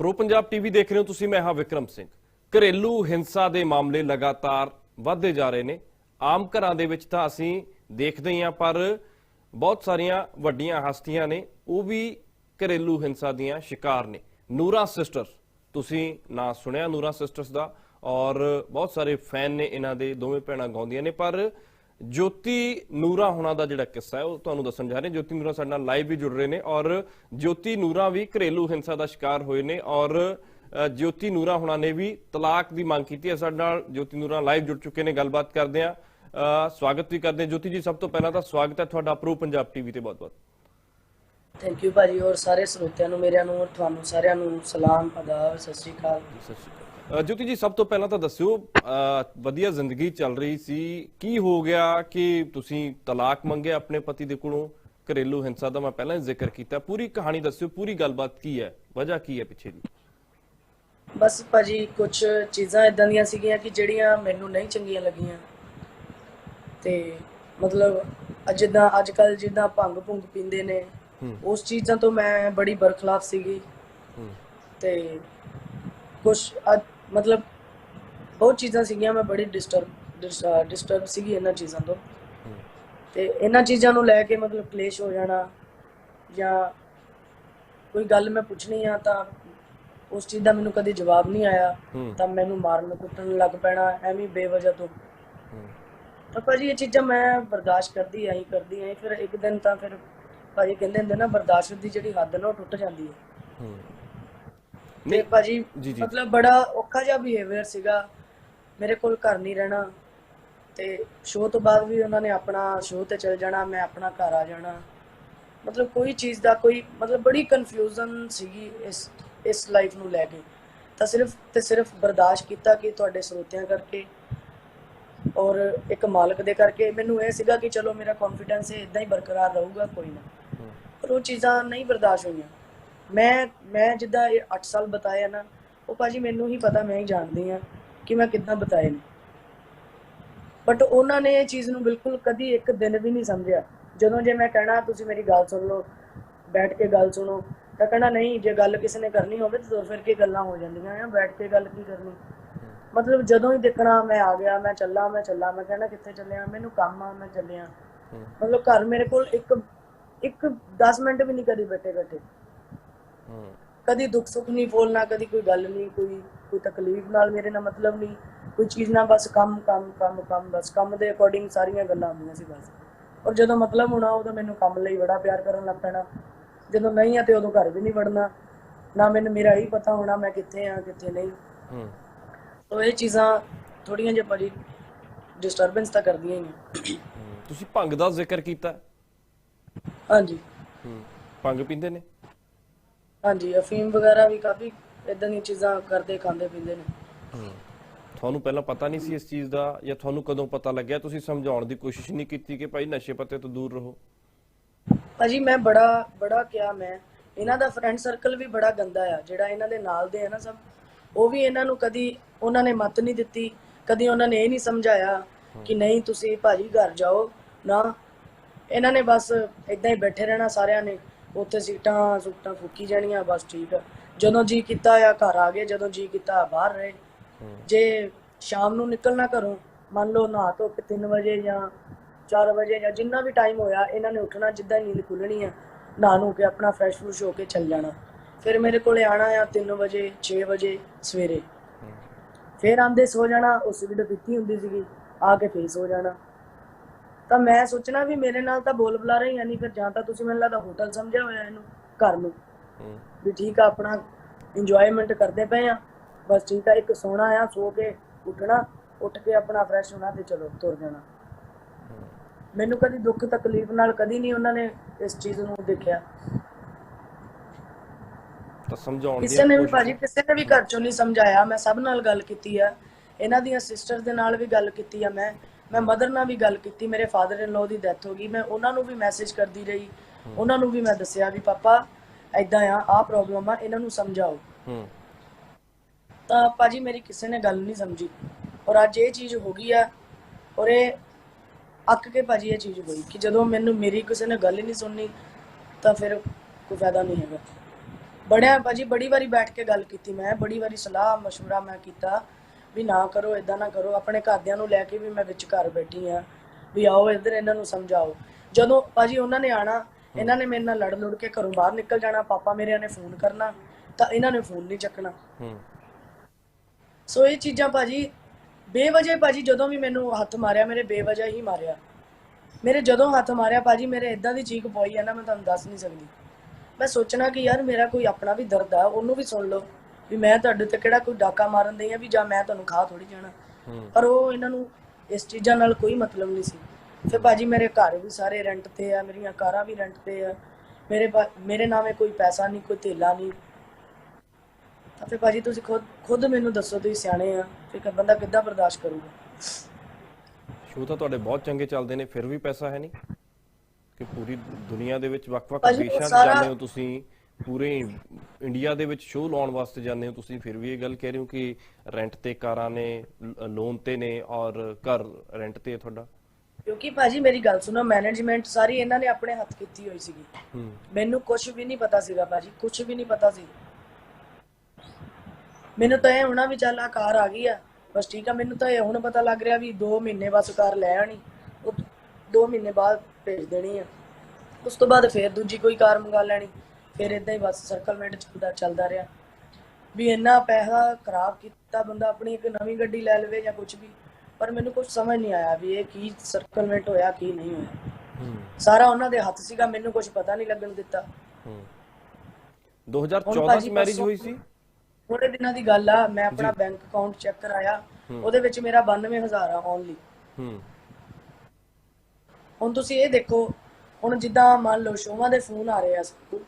Pro Punjab TV ਦੇਖ ਰਹੇ ਹੋ ਤੁਸੀਂ, ਮੈਂ ਹਾਂ ਵਿਕਰਮ ਸਿੰਘ। ਘਰੇਲੂ ਹਿੰਸਾ ਦੇ ਮਾਮਲੇ ਲਗਾਤਾਰ ਵਧਦੇ ਜਾ ਰਹੇ ਨੇ। ਆਮ ਘਰਾਂ ਦੇ ਵਿੱਚ ਤਾਂ ਅਸੀਂ ਦੇਖਦੇ ਹੀ ਹਾਂ, ਪਰ ਬਹੁਤ ਸਾਰੀਆਂ ਵੱਡੀਆਂ ਹਸਤੀਆਂ ਨੇ, ਉਹ ਵੀ ਘਰੇਲੂ ਹਿੰਸਾ ਦੀਆਂ ਸ਼ਿਕਾਰ ਨੇ। ਨੂਰਾ ਸਿਸਟਰ ਤੁਸੀਂ ਨਾਂ ਸੁਣਿਆ ਨੂਰਾ ਸਿਸਟਰਸ ਦਾ, ਔਰ ਬਹੁਤ ਸਾਰੇ ਫੈਨ ਨੇ ਇਹਨਾਂ ਦੇ, ਦੋਵੇਂ ਭੈਣਾਂ ਗਾਉਂਦੀਆਂ ਨੇ, ਪਰ ਜੋਤੀ ਨੂਰਾ ਹੋਣਾ ਦਾ ਜਿਹੜਾ ਕਿੱਸਾ ਹੈ ਉਹ ਤੁਹਾਨੂੰ ਦੱਸਣ ਜਾ ਰਹੇ ਹਾਂ। ਜੋਤੀ ਨੂਰਾ ਸਾਡੇ ਨਾਲ ਲਾਈਵ ਵੀ ਜੁੜ ਰਹੇ ਨੇ ਔਰ ਜੋਤੀ ਨੂਰਾ ਵੀ ਘਰੇਲੂ ਹਿੰਸਾ ਦਾ ਸ਼ਿਕਾਰ ਹੋਏ ਨੇ ਔਰ ਜੋਤੀ ਨੂਰਾ ਹੋਣਾ ਨੇ ਵੀ ਤਲਾਕ ਦੀ ਮੰਗ ਕੀਤੀ ਹੈ। ਸਾਡੇ ਨਾਲ ਜੋਤੀ ਨੂਰਾ ਲਾਈਵ ਜੁੜ ਚੁੱਕੇ ਨੇ ਗੱਲਬਾਤ ਕਰਦੇ ਆ ਸਵਾਗਤ ਵੀ ਕਰਦੇ ਜੋਤੀ ਜੀ ਸਭ ਤੋਂ ਪਹਿਲਾਂ ਤਾਂ ਸਵਾਗਤ ਹੈ ਤੁਹਾਡਾ ਪ੍ਰੋ ਪੰਜਾਬ ਟੀਵੀ ਤੇ ਬਹੁਤ-ਬਹੁਤ ਥੈਂਕ ਯੂ ਭਾਜੀ ਔਰ ਸਾਰੇ ਸਰੋਤਿਆਂ ਨੂੰ ਮੇਰਿਆਂ ਨੂੰ ਔਰ ਤੁਹਾਨੂੰ ਸਾਰਿਆਂ ਨੂੰ ਸਲਾਮ ਅਦਾਬ ਸਤਿ ਸ਼੍ਰੀ ਅਕਾਲ। ਸਤਿ ਸ਼੍ਰੀ ਅਕਾਲ। ਜੋਤੀ ਜੀ ਸਭ ਤੋਂ ਪਹਿਲਾਂ ਤਾਂ ਦੱਸਿਓ ਵਧੀਆ ਜ਼ਿੰਦਗੀ ਚੱਲ ਰਹੀ ਸੀ। ਕੀ ਹੋ ਗਿਆ ਕਿ ਤੁਸੀਂ ਤਲਾਕ ਮੰਗਿਆ ਆਪਣੇ ਪਤੀ ਦੇ ਕੋਲੋਂ? ਘਰੇਲੂ ਹਿੰਸਾ ਦਾ ਮੈਂ ਪਹਿਲਾਂ ਹੀ ਜ਼ਿਕਰ ਕੀਤਾ। ਪੂਰੀ ਕਹਾਣੀ ਦੱਸਿਓ ਪੂਰੀ ਗੱਲਬਾਤ ਕੀ ਹੈ? ਵਜ੍ਹਾ ਕੀ ਹੈ ਪਿੱਛੇ ਦੀ ਬਸ ਭਾਜੀ ਕੁਝ ਚੀਜ਼ਾਂ ਇਦਾਂ ਦੀਆਂ ਸੀਗੀਆਂ ਕਿ ਜਿਹੜੀਆਂ ਮੈਨੂੰ ਨਹੀਂ ਚੰਗੀਆਂ ਲੱਗੀਆਂ। ਤੇ ਮਤਲਬ ਜਿੱਦਾਂ ਅੱਜ ਕੱਲ ਜਿੱਦਾਂ ਭੰਗ ਭੁੰਗ ਪੀਂਦੇ ਨੇ। ਉਸ ਚੀਜ਼ਾਂ ਤੋਂ ਮੈਂ ਬੜੀ ਬਰਖਲਾਫ ਸੀਗੀ। ਤੇ ਕੁਝ ਮਤਲਬ ਬਹੁਤ ਚੀਜ਼ਾਂ ਸੀਗੀਆਂ ਮੈਂ ਬੜੀ ਡਿਸਟਰਬ ਡਿਸਟਰਬ ਸੀਗੀ ਇਹਨਾਂ ਚੀਜ਼ਾਂ ਤੋਂ। ਤੇ ਇਹਨਾਂ ਚੀਜ਼ਾਂ ਨੂੰ ਲੈ ਕੇ ਮਤਲਬ ਕਲੇਸ਼ ਹੋ ਜਾਣਾ ਜਾਂ ਕੋਈ ਗੱਲ ਮੈਂ ਪੁੱਛਣੀ ਆ ਤਾਂ ਉਸ ਚੀਜ਼ ਦਾ ਮੈਨੂੰ ਕਦੇ ਜਵਾਬ ਨਹੀਂ ਆਇਆ। ਤਾਂ ਮੈਨੂੰ ਮਾਰਨ ਕੁੱਟਣ ਲੱਗ ਪੈਣਾ ਐਵੇਂ ਬੇਵਜ੍ਹਾ ਤੋਂ। ਤਾਂ ਭਾਜੀ ਇਹ ਚੀਜ਼ਾਂ ਮੈਂ ਬਰਦਾਸ਼ਤ ਕਰਦੀ ਆਈ ਕਰਦੀ ਆਈ ਫਿਰ ਇੱਕ ਦਿਨ ਤਾਂ ਫਿਰ ਭਾਜੀ ਕਹਿੰਦੇ ਹੁੰਦੇ ਨਾ ਬਰਦਾਸ਼ਤ ਦੀ ਜਿਹੜੀ ਹੱਦ ਨਾ ਉਹ ਟੁੱਟ ਜਾਂਦੀ ਹੂੰ। ਤੇ ਭਾਜੀ। ਮਤਲਬ ਬੜਾ ਔਖਾ ਜਿਹਾ ਬਿਹੇਵੀਅਰ ਸੀਗਾ। ਮੇਰੇ ਕੋਲ ਘਰ ਨਹੀਂ ਰਹਿਣਾ। ਤੇ ਸ਼ੋਅ ਤੋਂ ਬਾਅਦ ਵੀ ਉਹਨਾਂ ਨੇ ਆਪਣਾ ਸ਼ੋਅ ਤੇ ਚਲ ਜਾਣਾ ਮੈਂ ਆਪਣਾ ਘਰ ਆ ਜਾਣਾ। ਮਤਲਬ ਕੋਈ ਚੀਜ਼ ਦਾ ਕੋਈ ਮਤਲਬ ਬੜੀ ਕਨਫਿਊਜ਼ਨ ਸੀਗੀ ਇਸ ਇਸ ਲਾਈਫ ਨੂੰ ਲੈ ਕੇ। ਤਾਂ ਸਿਰਫ ਤੇ ਸਿਰਫ ਬਰਦਾਸ਼ਤ ਕੀਤਾ ਕਿ ਤੁਹਾਡੇ ਸਰੋਤਿਆਂ ਕਰਕੇ ਔਰ ਇੱਕ ਮਾਲਕ ਦੇ ਕਰਕੇ। ਮੈਨੂੰ ਇਹ ਸੀਗਾ ਕਿ ਚਲੋ ਮੇਰਾ ਕੌਨਫੀਡੈਂਸ ਇਦਾਂ ਹੀ ਬਰਕਰਾਰ ਰਹੂਗਾ ਕੋਈ ਨਾ। ਪਰ ਉਹ ਚੀਜ਼ਾਂ ਨਹੀਂ ਬਰਦਾਸ਼ਤ ਹੋਈਆਂ। ਮੈਂ ਮੈਂ ਜਿੱਦਾਂ ਇਹ 8 ਸਾਲ ਬਤਾਏ ਆ ਨਾ ਉਹ ਭਾਜੀ ਮੈਨੂੰ ਹੀ ਪਤਾ ਮੈਂ ਹੀ ਜਾਣਦੀ ਆ ਕਿ ਮੈਂ ਕਿੱਦਾਂ ਬਤਾਏ ਨੇ। ਬਟ ਉਹਨਾਂ ਨੇ ਇਹ ਚੀਜ਼ ਨੂੰ ਬਿਲਕੁਲ ਕਦੀ ਇੱਕ ਦਿਨ ਵੀ ਨਹੀਂ ਸਮਝਿਆ। ਜਦੋਂ ਜੇ ਮੈਂ ਕਹਿਣਾ ਤੁਸੀਂ ਮੇਰੀ ਗੱਲ ਸੁਣ ਲਓ ਬੈਠ ਕੇ ਗੱਲ ਸੁਣੋ ਤਾਂ ਕਹਿਣਾ ਨਹੀਂ ਜੇ ਗੱਲ ਕਿਸੇ ਨੇ ਕਰਨੀ ਹੋਵੇ ਤਾਂ ਤੁਰ ਫਿਰ ਕੇ ਗੱਲਾਂ ਹੋ ਜਾਂਦੀਆਂ ਆ ਬੈਠ ਕੇ ਗੱਲ ਕੀ ਕਰਨੀ? ਮਤਲਬ ਜਦੋਂ ਹੀ ਦੇਖਣਾ ਮੈਂ ਆ ਗਿਆ ਮੈਂ ਚੱਲਾਂ ਮੈਂ ਚੱਲਾਂ ਮੈਂ ਕਹਿਣਾ ਕਿੱਥੇ ਚੱਲਿਆ? ਮੈਨੂੰ ਕੰਮ ਆ ਮੈਂ ਚੱਲਿਆ। ਮਤਲਬ ਘਰ ਮੇਰੇ ਕੋਲ ਇੱਕ ਇੱਕ 10 ਮਿੰਟ ਵੀ ਨਹੀਂ ਕਦੀ ਬੈਠੇ ਬੈਠੇ ਕਦੀ ਦੁੱਖ ਸੁੱਖ ਨਹੀਂ ਬੋਲਣਾ ਕਦੀ ਕੋਈ ਗੱਲ ਨਹੀਂ ਕੋਈ ਕੋਈ ਤਕਲੀਫ ਨਾਲ ਮੇਰੇ ਨਾਲ ਮਤਲਬ ਨਹੀਂ ਕੋਈ ਚੀਜ਼ ਨਾਲ ਬਸ ਕੰਮ ਕੰਮ ਕੰਮ ਕੰਮ ਬਸ ਕੰਮ ਦੇ ਅਕੋਰਡਿੰਗ ਸਾਰੀਆਂ ਗੱਲਾਂ ਹੁੰਦੀਆਂ ਸੀ ਬਸ। ਔਰ ਜਦੋਂ ਮਤਲਬ ਹੋਣਾ ਉਦੋਂ ਮੈਨੂੰ ਕੰਮ ਲਈ ਬੜਾ ਪਿਆਰ ਕਰਨ ਲੱਗ ਪੈਣਾ। ਜਦੋਂ ਨਹੀਂ ਆ ਤੇ ਉਦੋਂ ਘਰ ਵੀ ਨਹੀਂ ਵੜਨਾ। ਨਾ ਮੈਨੂੰ ਮੇਰਾ ਹੀ ਪਤਾ ਹੋਣਾ ਮੈਂ ਕਿੱਥੇ ਆ ਕਿੱਥੇ ਨਹੀਂ। ਹੂੰ। ਤੋ ਇਹ ਚੀਜ਼ਾਂ ਥੋੜੀਆਂ ਜਿਹਾ ਭਾਜੀ ਡਿਸਟਰਬੈਂਸ ਤਾਂ ਕਰਦੀਆਂ ਹੀ ਨੇ ਹੂੰ। ਤੁਸੀਂ ਭੰਗ ਦਾ ਜ਼ਿਕਰ ਕੀਤਾ? ਹਾਂਜੀ। ਹੂੰ। ਭੰਗ ਪੀਂਦੇ ਨੇ? ਹਾਂਜੀ ਅਫੀਮ ਵਗੈਰਾ ਵੀ ਕਾਫੀ ਇਦਾਂ ਦੀਆਂ ਚੀਜ਼ਾਂ ਕਰਦੇ ਖਾਂਦੇ ਪੀਂਦੇ ਨੇ। ਤੁਹਾਨੂੰ ਪਹਿਲਾਂ ਪਤਾ ਨਹੀਂ ਸੀ ਇਸ ਚੀਜ਼ ਦਾ ਜਾਂ ਤੁਹਾਨੂੰ ਕਦੋਂ ਪਤਾ ਲੱਗਿਆ? ਤੁਸੀਂ ਸਮਝਾਉਣ ਦੀ ਕੋਸ਼ਿਸ਼ ਨਹੀਂ ਕੀਤੀ ਕਿ ਭਾਈ ਨਸ਼ੇ ਪੱਤੇ ਤੋਂ ਦੂਰ ਰਹੋ। ਭਾਜੀ ਮੈਂ ਬੜਾ ਬੜਾ ਕਿਹਾ ਮੈਂ। ਇਹਨਾਂ ਦਾ ਫਰੈਂਡ ਸਰਕਲ ਵੀ ਬੜਾ ਗੰਦਾ ਆ। ਜਿਹੜਾ ਇਹਨਾਂ ਦੇ ਨਾਲ ਦੇ ਆ ਨਾ ਸਭ ਉਹ ਵੀ ਇਹਨਾਂ ਨੂੰ ਕਦੀ ਉਹਨਾਂ ਨੇ ਮਤ ਨਹੀਂ ਦਿੱਤੀ ਕਦੀ ਉਹਨਾਂ ਨੇ ਇਹ ਨਹੀਂ ਸਮਝਾਇਆ ਕਿ ਨਹੀਂ ਤੁਸੀਂ ਭਾਜੀ ਘਰ ਜਾਓ ਨਾ। ਇਹਨਾਂ ਨੇ ਬਸ ਇਦਾਂ ਹੀ ਬੈਠੇ ਰਹਿਣਾ ਸਾਰਿਆਂ ਨੇ। ਉੱਥੇ ਸੀਟਾਂ ਸੁੱਟਾਂ ਫੂਕੀ ਜਾਣੀਆਂ ਬਸ ਠੀਕ ਜਦੋਂ ਜੀ ਕੀਤਾ ਆ ਘਰ ਆ ਗਏ ਜਦੋਂ ਜੀ ਕੀਤਾ ਬਾਹਰ ਰਹੇ। ਹੂੰ ਜੇ ਸ਼ਾਮ ਨੂੰ ਨਿਕਲਣਾ ਘਰੋਂ ਮੰਨ ਲਓ ਨਹਾ ਧੋ ਕੇ 3 ਵਜੇ ਜਾਂ 4 ਵਜੇ ਜਾਂ ਜਿੰਨਾ ਵੀ ਟਾਈਮ ਹੋਇਆ ਇਹਨਾਂ ਨੇ ਉੱਠਣਾ ਜਿੱਦਾਂ ਹੀ ਨੀਂਦ ਖੁੱਲਣੀ ਆ ਨਹਾ ਨੂੰ ਕੇ ਆਪਣਾ ਫਰੈਸ਼ ਫਰੂਸ਼ ਹੋ ਕੇ ਚੱਲ ਜਾਣਾ। ਫਿਰ ਮੇਰੇ ਕੋਲੇ ਆਣਾ ਆ 3 ਵਜੇ 6 ਵਜੇ ਸਵੇਰੇ। ਹੂੰ। ਫਿਰ ਆਂਦੇ ਸੋ ਜਾਣਾ ਉਸ ਵੀ ਤਾਂ ਪੀਤੀ ਹੁੰਦੀ ਸੀਗੀ ਆ ਕੇ ਫੇਰ ਸੋ ਜਾਣਾ। ਤਾਂ ਮੈਂ ਸੋਚਣਾ ਵੀ ਮੇਰੇ ਨਾਲ ਤਾਂ ਬੋਲ ਬੁਲਾ ਰਹੀ ਨਹੀਂ ਫਿਰ ਜਾਂ ਤਾਂ ਤੁਸੀਂ ਮੈਨੂੰ ਲੱਗਦਾ ਹੋਟਲ ਸਮਝਿਆ ਹੋਇਆ ਇਹਨੂੰ ਘਰ ਨੂੰ। ਵੀ ਠੀਕ ਆ ਆਪਣਾ ਇੰਜੋਇਮੈਂਟ ਕਰਦੇ ਪਏ ਆ। ਬਸ ਠੀਕ ਆ ਇੱਕ ਸੋਣਾ ਆ ਸੋ ਕੇ ਉੱਠਣਾ ਉੱਠ ਕੇ ਆਪਣਾ ਫਰੈਸ਼ ਹੋਣਾ ਤੇ ਚਲੋ ਤੁਰ ਜਾਣਾ। ਮੈਨੂੰ ਕਦੀ ਦੁੱਖ ਤਕਲੀਫ ਨਾਲ ਕਦੀ ਨਹੀਂ ਉਹਨਾਂ ਨੇ ਇਸ ਚੀਜ਼ ਨੂੰ ਦੇਖਿਆ। ਤਾਂ ਸਮਝਾਉਣ ਦੀ ਕਿਸੇ ਨੇ ਵੀ ਭਾਜੀ ਕਿਸੇ ਨੇ ਵੀ ਘਰ ਚੋਂ ਨਹੀਂ ਸਮਝਾਇਆ। ਮੈਂ ਸਭ ਨਾਲ ਗੱਲ ਕੀਤੀ ਆ। ਇਹਨਾਂ ਦੀਆਂ ਸਿਸਟਰ ਦੇ ਨਾਲ ਵੀ ਗੱਲ ਕੀਤੀ ਆ ਮੈਂ। ਮੈਂ ਮਦਰ ਨਾਲ ਵੀ ਗੱਲ ਕੀਤੀ ਮੇਰੇ ਫਾਦਰ ਇਨ ਲੋ ਦੀ ਡੈਥ ਹੋ ਗਈ ਮੈਂ ਉਹਨਾਂ ਨੂੰ ਵੀ ਮੈਸੇਜ ਕਰਦੀ ਰਹੀ ਉਹਨਾਂ ਨੂੰ ਵੀ ਮੈਂ ਦੱਸਿਆ ਵੀ ਪਾਪਾ ਐਦਾਂ ਆ ਆਹ ਪ੍ਰੋਬਲਮ ਆ ਇਹਨਾਂ ਨੂੰ ਸਮਝਾਓ ਹੂੰ ਤਾਂ ਭਾਜੀ ਮੇਰੀ ਕਿਸੇ ਨੇ ਗੱਲ ਨਹੀਂ ਸਮਝੀ ਔਰ ਅੱਜ ਇਹ ਚੀਜ਼ ਹੋ ਗਈ ਆ ਔਰ ਇਹ ਅੱਕ ਕੇ ਭਾਜੀ ਇਹ ਚੀਜ਼ ਹੋਈ ਕਿ ਜਦੋਂ ਮੈਨੂੰ ਮੇਰੀ ਕਿਸੇ ਨੇ ਗੱਲ ਹੀ ਨਹੀਂ ਸੁਣਨੀ ਤਾਂ ਫਿਰ ਕੋਈ ਫਾਇਦਾ ਨਹੀਂ ਹੈਗਾ ਬੜਿਆ ਭਾਜੀ ਬੜੀ ਵਾਰੀ ਬੈਠ ਕੇ ਗੱਲ ਕੀਤੀ ਮੈਂ ਬੜੀ ਵਾਰੀ ਸਲਾਹ مشورہ ਮੈਂ ਕੀਤਾ ਵੀ ਨਾ ਕਰੋ ਇਦਾਂ ਨਾ ਕਰੋ ਆਪਣੇ ਘਰਦਿਆਂ ਨੂੰ ਲੈ ਕੇ ਵੀ ਮੈਂ ਵਿੱਚ ਘਰ ਬੈਠੀ ਆ ਵੀ ਆਓ ਇੱਧਰ ਇਹਨਾਂ ਨੂੰ ਸਮਝਾਓ। ਜਦੋਂ ਭਾਜੀ ਉਹਨਾਂ ਨੇ ਆਣਾ ਇਹਨਾਂ ਨੇ ਮੇਰੇ ਨਾਲ ਲੜ ਲੁੜ ਕੇ ਘਰੋਂ ਬਾਹਰ ਨਿਕਲ ਜਾਣਾ ਪਾਪਾ ਮੇਰਿਆਂ ਨੇ ਫੋਨ ਕਰਨਾ ਤਾਂ ਇਹਨਾਂ ਨੇ ਫੋਨ ਨਹੀਂ ਚੱਕਣਾ। ਹੂੰ। ਸੋ ਇਹ ਚੀਜ਼ਾਂ ਭਾਜੀ ਬੇਵਜ੍ਹਾ ਭਾਜੀ ਜਦੋਂ ਵੀ ਮੈਨੂੰ ਹੱਥ ਮਾਰਿਆ ਮੇਰੇ ਬੇਵਜ੍ਹਾ ਹੀ ਮਾਰਿਆ। ਮੇਰੇ ਜਦੋਂ ਹੱਥ ਮਾਰਿਆ ਭਾਜੀ ਮੇਰੇ ਇਦਾਂ ਦੀ ਚੀਕ ਪਈ ਆ ਨਾ ਮੈਂ ਤੁਹਾਨੂੰ ਦੱਸ ਨਹੀਂ ਸਕਦੀ। ਮੈਂ ਸੋਚਣਾ ਕਿ ਯਾਰ ਮੇਰਾ ਕੋਈ ਆਪਣਾ ਵੀ ਦਰਦ ਆ ਉਹਨੂੰ ਵੀ ਸੁਣ ਲਓ। ਵੀ ਮੈਂ ਤੁਹਾਡੇ ਤੇ ਕਿਹੜਾ ਕੋਈ ਡਾਕਾ ਮਾਰਨ ਦਈ ਆ ਵੀ ਜਾਂ ਮੈਂ ਤੁਹਾਨੂੰ ਖਾ ਥੋੜੀ ਜਾਣਾ। ਪਰ ਉਹ ਇਹਨਾਂ ਨੂੰ ਇਸ ਚੀਜ਼ਾਂ ਨਾਲ ਕੋਈ ਮਤਲਬ ਨਹੀਂ ਸੀ। ਫਿਰ ਭਾਜੀ ਮੇਰੇ ਘਰ ਵੀ ਸਾਰੇ ਰੈਂਟ ਤੇ ਆ ਮੇਰੀਆਂ ਕਾਰਾਂ ਵੀ ਰੈਂਟ ਤੇ ਆ। ਮੇਰੇ ਮੇਰੇ ਨਾਮੇ ਕੋਈ ਪੈਸਾ ਨਹੀਂ ਕੋਈ ਧੇਲਾ ਨਹੀਂ। ਤਾਂ ਫਿਰ ਭਾਜੀ ਤੁਸੀਂ ਖੁਦ ਖੁਦ ਮੈਨੂੰ ਦੱਸੋ ਤੁਸੀਂ ਸਿਆਣੇ ਆ ਫਿਰ ਕਿ ਬੰਦਾ ਕਿੱਦਾਂ ਬਰਦਾਸ਼ਤ ਕਰੂਗਾ? ਸ਼ੋਅ ਤਾਂ ਤੁਹਾਡੇ ਬਹੁਤ ਚੰਗੇ ਚੱਲਦੇ ਨੇ ਫਿਰ ਵੀ ਪੈਸਾ ਹੈ ਨਹੀਂ? ਕਿ ਪੂਰੀ ਦੁਨੀਆ ਦੇ ਵਿੱਚ ਵੱਖ-ਵੱਖ ਦੇਸ਼ਾਂ 'ਚ ਜਾਂਦੇ ਹੋ ਤੁਸੀਂ ਪੂਰੇ ਇੰਡੀਆ ਦੇ ਵਿੱਚ ਸ਼ੋਅ ਲਾਉਣ ਵਾਸਤੇ ਜਾਂਦੇ ਹੋ ਤੁਸੀਂ ਫਿਰ ਵੀ ਇਹ ਗੱਲ ਕਹਿ ਰਹੇ ਹੋ ਕਿ ਰੈਂਟ ਤੇ ਕਾਰਾਂ ਨੇ ਲੋਨ ਤੇ ਨੇ ਔਰ ਘਰ ਰੈਂਟ ਤੇ ਹੈ ਤੁਹਾਡਾ? ਕਿਉਂਕਿ ਭਾਜੀ ਮੇਰੀ ਗੱਲ ਸੁਣੋ ਮੈਨੇਜਮੈਂਟ ਸਾਰੀ ਇਹਨਾਂ ਨੇ ਆਪਣੇ ਹੱਥ ਕੀਤੀ ਹੋਈ ਸੀਗੀ। ਮੈਨੂੰ ਕੁਝ ਵੀ ਨਹੀਂ ਪਤਾ ਸੀਗਾ ਭਾਜੀ ਕੁਝ ਵੀ ਨਹੀਂ ਪਤਾ ਸੀ। ਮੈਨੂੰ ਤਾਂ ਇਹ ਹੋਣਾ ਵੀ ਚੱਲ ਆ ਕਾਰ ਆ ਗਈ ਆ ਬਸ ਠੀਕ ਆ ਮੈਨੂੰ ਤਾਂ ਇਹ ਹੁਣ ਪਤਾ ਲੱਗ ਰਿਹਾ ਵੀ 2 ਮਹੀਨੇ ਬਸ ਕਾਰ ਲੈ ਆਣੀ ਉਹ 2 ਮਹੀਨੇ ਬਾਅਦ ਭੇਜ ਦੇਣੀ ਆ। ਉਸ ਤੋਂ ਬਾਅਦ ਫੇਰ ਦੂਜੀ ਕੋਈ ਕਾਰ ਮੰਗਾ ਲੈਣੀ। ਫਿਰ ਇਦਾਂ ਹੀ ਬਸ ਸਰਕਲਮੈਂਟ ਚੱਲਦਾ ਚੱਲਦਾ ਰਿਹਾ। ਵੀ ਇੰਨਾ ਪੈਸਾ ਖਰਾਬ ਕੀਤਾ ਬੰਦਾ ਆਪਣੀ ਇੱਕ ਨਵੀਂ ਗੱਡੀ ਲੈ ਲਵੇ ਜਾਂ ਕੁਝ ਵੀ ਪਰ ਮੈਨੂੰ ਕੁਝ ਸਮਝ ਨਹੀਂ ਆਇਆ ਵੀ ਇਹ ਕੀ ਸਰਕਲਮੈਂਟ ਹੋਇਆ ਕੀ ਨਹੀਂ ਹੋਇਆ। ਸਾਰਾ ਉਹਨਾਂ ਦੇ ਹੱਥ ਸੀਗਾ ਮੈਨੂੰ ਕੁਝ ਪਤਾ ਨਹੀਂ ਲੱਗਣ ਦਿੱਤਾ। ਹੂੰ। ਹੁਣ 2014 ਭਾਜੀ ਚ ਮੈਰਿਜ ਹੋਈ ਸੀ? ਥੋੜੇ ਦਿਨਾਂ ਦੀ ਗੱਲ ਆ ਮੈਂ ਆਪਣਾ ਬੈਂਕ ਅਕਾਊਂਟ ਚੈੱਕ ਕਰਾਇਆ ਉਹਦੇ ਵਿੱਚ ਮੇਰਾ 92000 ਆ ਓਨਲੀ ਹੂੰ। ਹੁਣ ਤੁਸੀਂ ਇਹ ਦੇਖੋ ਹੁਣ ਜਿੱਦਾਂ ਮੰਨ ਲਓ ਸ਼ੋਵਾਂ ਦੇ ਫੋਨ ਆ ਰਹੇ ਆ ਸਾਨੂੰ।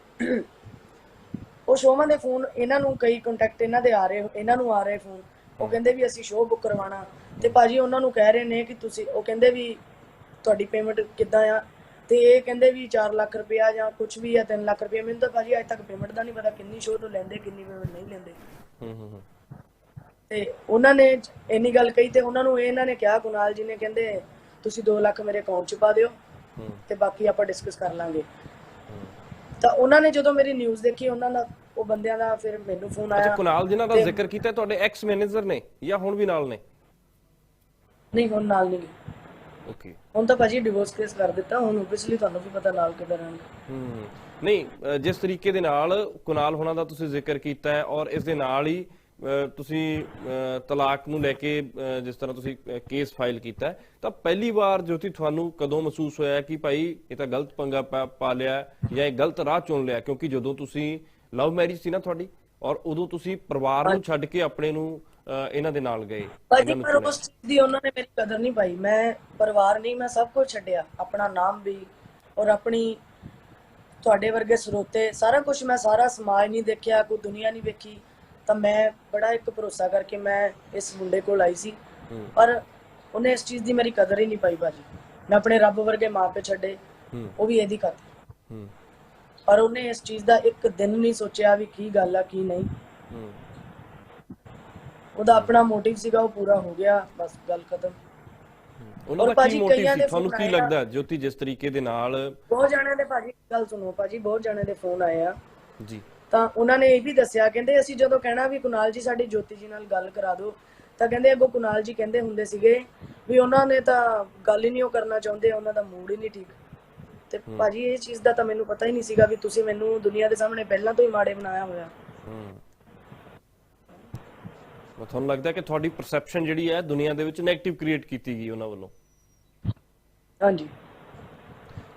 ਉਹ ਸ਼ੋਵਾਂ ਦੇ ਫੋਨ ਇਹਨਾਂ ਨੂੰ ਕਈ ਕੰਟੈਕਟ ਇਹਨਾਂ ਦੇ ਆ ਰਹੇ ਇਹਨਾਂ ਨੂੰ ਆ ਰਹੇ ਫੋਨ। ਉਹ ਕਹਿੰਦੇ ਵੀ ਅਸੀਂ ਸ਼ੋਅ ਬੁੱਕ ਕਰਵਾਉਣਾ। ਤੇ ਭਾਜੀ ਉਹਨਾਂ ਨੂੰ ਕਹਿ ਰਹੇ ਨੇ ਕਿ ਤੁਸੀਂ ਉਹ ਕਹਿੰਦੇ ਵੀ ਤੁਹਾਡੀ ਪੇਮੈਂਟ ਕਿੱਦਾਂ ਆ? ਤੇ ਇਹ ਕਹਿੰਦੇ ਵੀ 4 ਲੱਖ ਰੁਪਇਆ ਜਾਂ ਕੁਝ ਵੀ ਆ 3 ਲੱਖ ਰੁਪਇਆ। ਮੈਨੂੰ ਤਾਂ ਭਾਜੀ ਅੱਜ ਤੱਕ ਪੇਮੈਂਟ ਦਾ ਨਹੀਂ ਪਤਾ ਕਿੰਨੀ ਸ਼ੋਅ ਤੋਂ ਲੈਂਦੇ ਕਿੰਨੀ ਪੇਮੈਂਟ ਨਹੀਂ ਲੈਂਦੇ। ਹੂੰ ਹੂੰ ਹੂੰ। ਤੇ ਉਹਨਾਂ ਨੇ ਇੰਨੀ ਗੱਲ ਕਹੀ ਤੇ ਉਹਨਾਂ ਨੂੰ ਇਹਨਾਂ ਨੇ ਕਿਹਾ ਕੁਨਾਲ ਜੀ ਨੇ ਕਹਿੰਦੇ ਤੁਸੀਂ 2 ਲੱਖ ਮੇਰੇ ਅਕਾਊਂਟ 'ਚ ਪਾ ਦਿਓ। ਤੇ ਬਾਕੀ ਆਪਾਂ ਡਿਸਕਸ ਕਰ ਲਾਂਗੇ। ਤਾਂ ਉਹਨਾਂ ਨੇ ਜਦੋਂ ਮੇਰੀ ਨਿਊਜ਼ ਦੇਖੀ ਉਹਨਾਂ ਦਾ ਉਹ ਬੰਦਿਆਂ ਦਾ ਫਿਰ ਮੈਨੂੰ ਫੋਨ ਅੱਛਾ ਆਇਆ। ਕੁਨਾਲ ਜਿਨ੍ਹਾਂ ਦਾ ਜ਼ਿਕਰ ਕੀਤਾ ਤੁਹਾਡੇ ਐਕਸ ਮੈਨੇਜਰ ਨੇ ਜਾਂ ਹੁਣ ਵੀ ਨਾਲ ਨੇ? ਨਹੀਂ ਹੁਣ ਨਾਲ ਨਹੀਂ। ਓਕੇ ਹੁਣ ਤਾਂ ਭਾਜੀ ਡਿਵੋਰਸ ਕੇਸ ਕਰ ਦਿੱਤਾ ਹੁਣ ਓਬਵੀਅਸਲੀ ਤੁਹਾਨੂੰ ਵੀ ਪਤਾ ਨਾਲ ਕਿੱਦਾਂ ਰਹਿਣਗੇ। ਹੂੰ। ਨਹੀਂ ਜਿਸ ਤਰੀਕੇ ਦੇ ਨਾਲ ਕੁਨਾਲ ਹੋਣਾ ਦਾ ਤੁਸੀਂ ਜ਼ਿਕਰ ਕੀਤਾ ਹੈ ਔਰ ਇਸ ਦੇ ਨਾਲ ਹੀ ਤੁਸੀਂ ਤਲਾਕ ਨੂੰ ਲੈ ਕੇ ਜਿਸ ਤਰ੍ਹਾਂ ਤੁਸੀਂ ਕੇਸ ਫਾਈਲ ਕੀਤਾ ਤਾਂ ਪਹਿਲੀ ਵਾਰ ਜੋਤੀ ਤੁਹਾਨੂੰ ਕਦੋਂ ਮਹਿਸੂਸ ਹੋਇਆ ਕਿ ਭਾਈ ਇਹ ਤਾਂ ਗਲਤ ਪੰਗਾ ਪਾ ਲਿਆ ਜਾਂ ਇਹ ਗਲਤ ਰਾਹ ਚੁਣ ਲਿਆ? ਕਿਉਂਕਿ ਜਦੋਂ ਤੁਸੀਂ ਲਵ ਮੈਰਿਜ ਸੀ ਨਾ ਤੁਹਾਡੀ ਔਰ ਉਦੋਂ ਤੁਸੀਂ ਪਰਿਵਾਰ ਨੂੰ ਛੱਡ ਕੇ ਆਪਣੇ ਨੂੰ ਇਹਨਾਂ ਦੇ ਨਾਲ ਗਏ ਭਾਜੀ ਇਹਨਾਂ ਨੂੰ ਪਰ ਚੁਣਿਆ। ਉਸ ਚੀਜ਼ ਦੀ ਉਹਨਾਂ ਨੇ ਮੇਰੀ ਕਦਰ ਨਹੀਂ ਪਾਈ। ਮੈਂ ਪਰਿਵਾਰ ਨਹੀਂ ਮੈਂ ਸਭ ਕੁਝ ਛੱਡਿਆ। ਆਪਣਾ ਨਾਮ ਵੀ ਔਰ ਆਪਣੀ ਤੁਹਾਡੇ ਵਰਗੇ ਸਰੋਤੇ ਸਾਰਾ ਕੁਝ ਮੈਂ ਸਾਰਾ ਸਮਾਜ ਨਹੀਂ ਦੇਖਿਆ ਕੋਈ ਦੁਨੀਆ ਨਹੀਂ ਵੇਖੀ। ਤਾਂ ਮੈਂ ਬੜਾ ਇੱਕ ਭਰੋਸਾ ਕਰਕੇ ਮੈਂ ਇਸ ਮੁੰਡੇ ਕੋਲ ਆਈ ਸੀ। ਪਰ ਉਹਨੇ ਇਸ ਚੀਜ਼ ਦੀ ਮੇਰੀ ਕਦਰ ਹੀ ਨਹੀਂ ਪਾਈ ਭਾਜੀ। ਮੈਂ ਆਪਣੇ ਰੱਬ ਵਰਗੇ ਮਾਪੇ ਛੱਡੇ ਉਹ ਵੀ ਇਹਦੀ ਹੂੰ। ਪਰ ਉਹਨੇ ਇਸ ਚੀਜ਼ ਦਾ ਇੱਕ ਦਿਨ ਨਹੀਂ ਸੋਚਿਆ ਵੀ ਕੀ ਗੱਲ ਆ ਕੀ ਨਹੀਂ। ਉਹਦਾ ਆਪਣਾ ਮੋਟਿਵ ਸੀਗਾ ਉਹ ਪੂਰਾ ਹੋ ਗਿਆ ਬਸ ਗੱਲ ਖਤਮ। ਉਹਨਾਂ ਦਾ ਕੀ ਮੋਟਿਵ ਸੀ? ਤੁਹਾਨੂੰ ਕੀ ਲੱਗਦਾ ਜੋਤੀ ਜਿਸ ਤਰੀਕੇ ਦੇ ਨਾਲ ਬਹੁਤ ਜਾਣਿਆਂ ਦੇ ਭਾਜੀ ਗੱਲ ਸੁਣੋ ਭਾਜੀ ਬਹੁਤ ਜਾਣਿਆਂ ਦੇ ਫੋਨ ਆਏ ਆ। ਜੀ। ਤਾਂ ਉਹਨਾਂ ਨੇ ਇਹ ਵੀ ਦੱਸਿਆ ਕਹਿੰਦੇ ਅਸੀਂ ਜਦੋਂ ਕਹਿਣਾ ਵੀ ਕੁਨਾਲ ਜੀ ਸਾਡੀ ਜੋਤੀ ਜੀ ਨਾਲ ਗੱਲ ਕਰਾ ਦਿਓ ਤਾਂ ਕਹਿੰਦੇ ਅੱਗੋਂ ਕੁਨਾਲ ਜੀ ਕਹਿੰਦੇ ਹੁੰਦੇ ਸੀਗੇ ਵੀ ਉਹਨਾਂ ਨੇ ਤਾਂ ਗੱਲ ਹੀ ਨਹੀਂ ਉਹ ਕਰਨਾ ਚਾਹੁੰਦੇ ਉਹਨਾਂ ਦਾ ਮੂਡ ਹੀ ਨਹੀਂ ਠੀਕ। ਤੇ ਭਾਜੀ ਇਹ ਚੀਜ਼ ਦਾ ਤਾਂ ਮੈਨੂੰ ਪਤਾ ਹੀ ਨਹੀਂ ਸੀਗਾ ਵੀ ਤੁਸੀਂ ਮੈਨੂੰ ਦੁਨੀਆ ਦੇ ਸਾਹਮਣੇ ਪਹਿਲਾਂ ਤੋਂ ਹੀ ਮਾੜੇ ਬਣਾਇਆ ਹੋਇਆ। ਹੂੰ। ਤੁਹਾਨੂੰ ਲੱਗਦਾ ਕਿ ਤੁਹਾਡੀ ਪਰਸੈਪਸ਼ਨ ਜਿਹੜੀ ਹੈ ਦੁਨੀਆ ਦੇ ਵਿੱਚ 네ਗੇਟਿਵ ਕ੍ਰੀਏਟ ਕੀਤੀ ਗਈ ਉਹਨਾਂ ਵੱਲੋਂ। ਹਾਂਜੀ।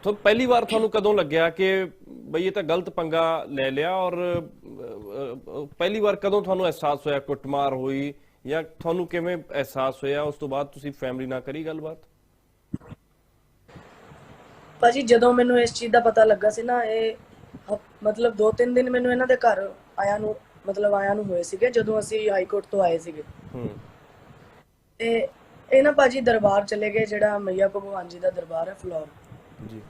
ਤੁਹਾਨੂੰ ਪਹਿਲੀ ਵਾਰ ਤੁਹਾਨੂੰ ਕਦੋਂ ਲੱਗਿਆ ਕਿ ਬਈ ਇਹ ਤਾਂ ਗਲਤ ਪੰਗਾ ਲੈ ਲਿਆ ਔਰ ਪਹਿਲੀ ਵਾਰ ਕਦੋਂ ਤੁਹਾਨੂੰ ਅਹਿਸਾਸ ਹੋਇਆ ਕੁੱਟਮਾਰ ਹੋਈ ਜਾਂ ਤੁਹਾਨੂੰ ਕਿਵੇਂ ਅਹਿਸਾਸ ਹੋਇਆ? ਉਸ ਤੋਂ ਬਾਅਦ ਤੁਸੀਂ ਫੈਮਿਲੀ ਨਾਲ ਕਰੀ ਗੱਲਬਾਤ? ਭਾਜੀ ਜਦੋਂ ਮੈਨੂੰ ਇਸ ਚੀਜ਼ ਦਾ ਪਤਾ ਲੱਗਾ ਸੀ ਨਾ ਇਹ ਮਤਲਬ 2-3 ਦਿਨ ਮੈਨੂੰ ਇਹਨਾਂ ਦੇ ਘਰ ਆਇਆ ਨੂੰ ਮਤਲਬ ਆਇਆ ਨੂੰ ਹੋਏ ਸੀਗੇ ਜਦੋਂ ਅਸੀਂ ਹਾਈ ਕੋਰਟ ਤੋਂ ਆਏ ਸੀਗੇ। ਹੂੰ। ਤੇ ਇਹ ਨਾ ਭਾਜੀ ਦਰਬਾਰ ਚਲੇ ਗਏ ਜਿਹੜਾ ਮਈਆ ਭਗਵਾਨ ਜੀ ਦਾ ਦਰਬਾਰ ਹੈ ਫਲੋਰ। ਜੀ।